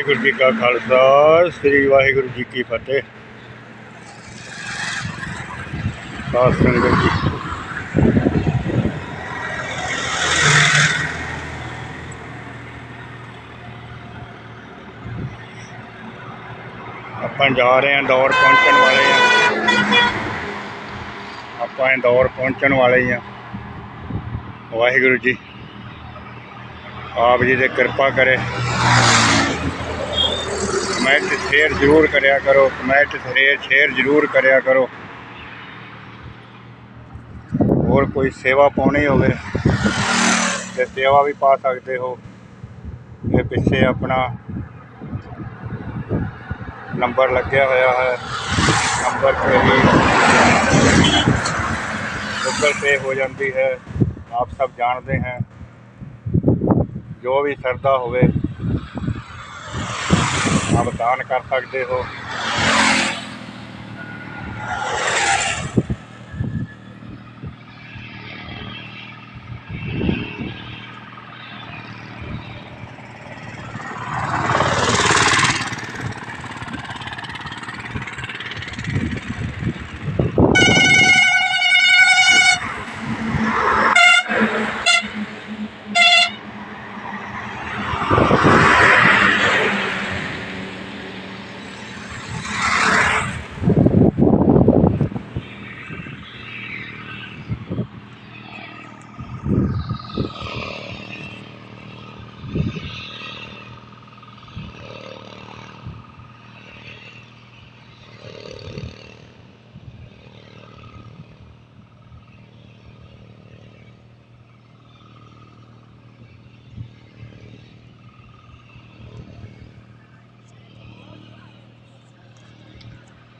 ਵਾਹਿਗੁਰੂ ਜੀ ਕਾ ਖਾਲਸਾ, ਸ੍ਰੀ ਵਾਹਿਗੁਰੂ ਜੀ ਕੀ ਫਤਿਹ। ਸਾਧ ਸੰਗਤ ਜੀ ਆਪਾਂ ਜਾ ਰਹੇ ਹਾਂ ਦੌਰ ਪਹੁੰਚਣ ਵਾਲੇ ਹਾਂ। ਆਪਾਂ ਦੌਰ ਪਹੁੰਚਣ ਵਾਲੇ ਹੀ ਹਾਂ। ਵਾਹਿਗੁਰੂ ਜੀ, ਆਪ ਜੀ ਦੇ ਕਿਰਪਾ ਕਰੇ। ਕਮੈਂਟ ਸ਼ੇਅਰ ਜ਼ਰੂਰ ਕਰਿਆ ਕਰੋ, ਕਮੈਂਟ ਸ਼ੇਅਰ ਸ਼ੇਅਰ ਜ਼ਰੂਰ ਕਰਿਆ ਕਰੋ। ਹੋਰ ਕੋਈ ਸੇਵਾ ਪਾਉਣੀ ਹੋਵੇ ਤੇ ਸੇਵਾ ਵੀ ਪਾ ਸਕਦੇ ਹੋ। ਇਹ ਪਿੱਛੇ ਆਪਣਾ ਨੰਬਰ ਲੱਗਿਆ ਹੋਇਆ ਹੈ। ਨੰਬਰ ਤੇ ਹੀ ਗੂਗਲ ਪੇ ਹੋ ਜਾਂਦੀ ਹੈ। ਆਪ ਸਭ ਜਾਣਦੇ हैं ਜੋ ਵੀ ਸਰਦਾ ਹੋਵੇ। ਆਪ ਦਾਨ ਕਰ ਸਕਦੇ ਹੋ।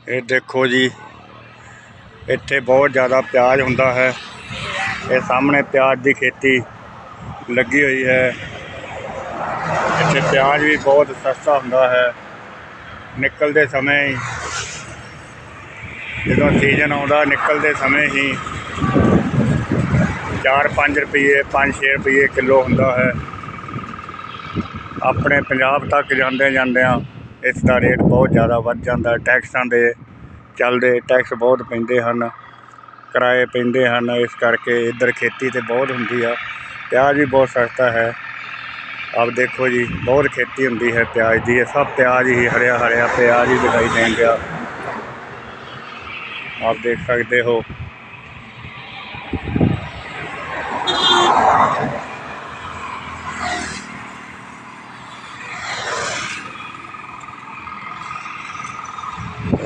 ਇਹ ਦੇਖੋ ਜੀ, ਇੱਥੇ ਬਹੁਤ ਜ਼ਿਆਦਾ ਪਿਆਜ਼ ਹੁੰਦਾ ਹੈ। ਇਹ ਸਾਹਮਣੇ ਪਿਆਜ਼ ਦੀ ਖੇਤੀ ਲੱਗੀ ਹੋਈ ਹੈ। ਇੱਥੇ ਪਿਆਜ਼ ਵੀ ਬਹੁਤ ਸਸਤਾ ਹੁੰਦਾ ਹੈ। ਨਿਕਲਦੇ ਸਮੇਂ ਹੀ, ਜਦੋਂ ਸੀਜ਼ਨ ਆਉਂਦਾ, ਨਿਕਲਦੇ ਸਮੇਂ ਹੀ 4-5 ਰੁਪਏ 5-6 ਰੁਪਏ ਕਿਲੋ ਹੁੰਦਾ ਹੈ। ਆਪਣੇ ਪੰਜਾਬ ਤੱਕ ਜਾਂਦੇ ਜਾਂਦਿਆਂ ਇਸ ਦਾ ਰੇਟ ਬਹੁਤ ਜ਼ਿਆਦਾ ਵੱਧ ਜਾਂਦਾ। ਟੈਕਸਾਂ ਦੇ ਚੱਲਦੇ ਟੈਕਸ ਬਹੁਤ ਪੈਂਦੇ ਹਨ, ਕਿਰਾਏ ਪੈਂਦੇ ਹਨ, ਇਸ ਕਰਕੇ ਇੱਧਰ ਖੇਤੀ ਤਾਂ ਬਹੁਤ ਹੁੰਦੀ ਆ। ਪਿਆਜ਼ ਵੀ ਬਹੁਤ ਸਸਤਾ ਹੈ। ਆਪ ਦੇਖੋ ਜੀ, ਬਹੁਤ ਖੇਤੀ ਹੁੰਦੀ ਹੈ ਪਿਆਜ਼ ਦੀ। ਇਹ ਸਭ ਪਿਆਜ਼ ਹੀ ਹਰਿਆ ਹਰਿਆ ਪਿਆਜ਼ ਹੀ ਦਿਖਾਈ ਦੇਣ ਗਿਆ ਆਪ ਦੇਖ ਸਕਦੇ ਹੋ।